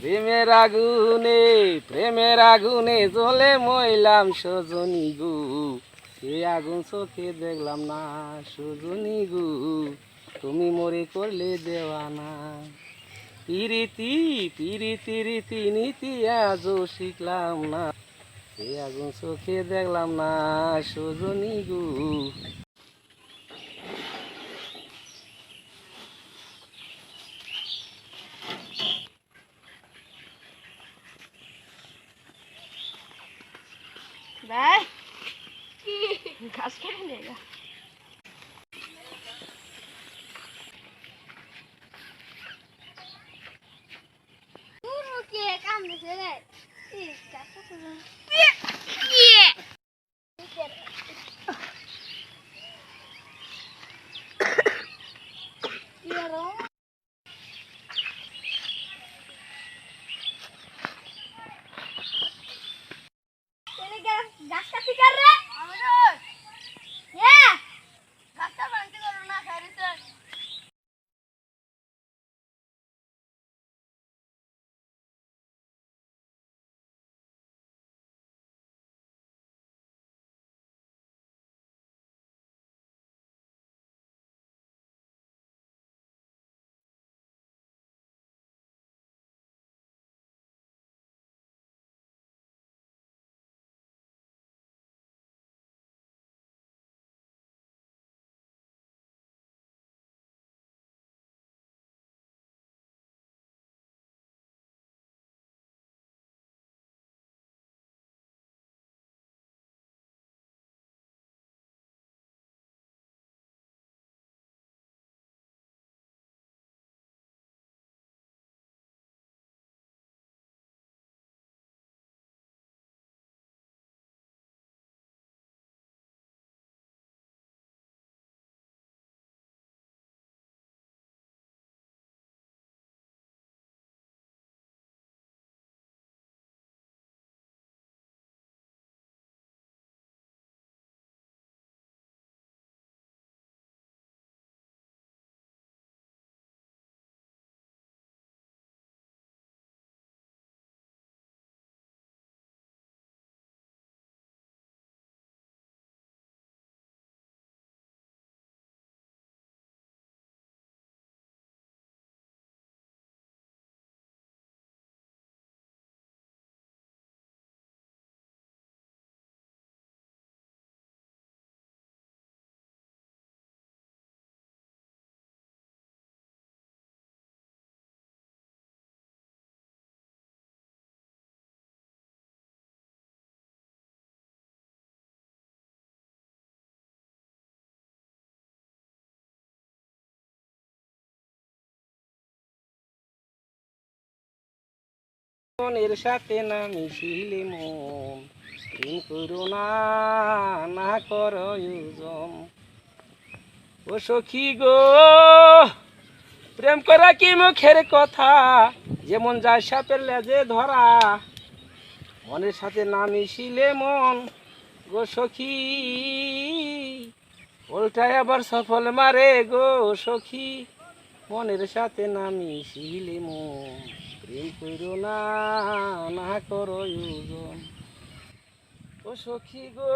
প্রেমের আগুনে প্রেমের আগুনে জ্বলে মইলাম সজনী গু। সে আগুন চোখে দেখলাম না সজনী গু। তুমি মরে করলে দেওয়ানা। পিরিতি পিরিতি, রীতি নীতি আজও শিখলাম না। সে আগুন চোখে দেখলাম না সজনী গু। ভাই কি ঘাস কেটে নিয়ে গা গাছটা মনের সাথে না মিশিলে মন। প্রেম করো না না করো ইউজন ও সখী গো, প্রেম করা কি মুখের কথা? যেমন যায় সাপের লেজে ধরা। মনের সাথে না মিশিলে মন গো সখী। উল্টায় আবার সফল মারে গো সখী। মনের সাথে না মিশিলে মন। প্রেম করো না না করো ও সখী গো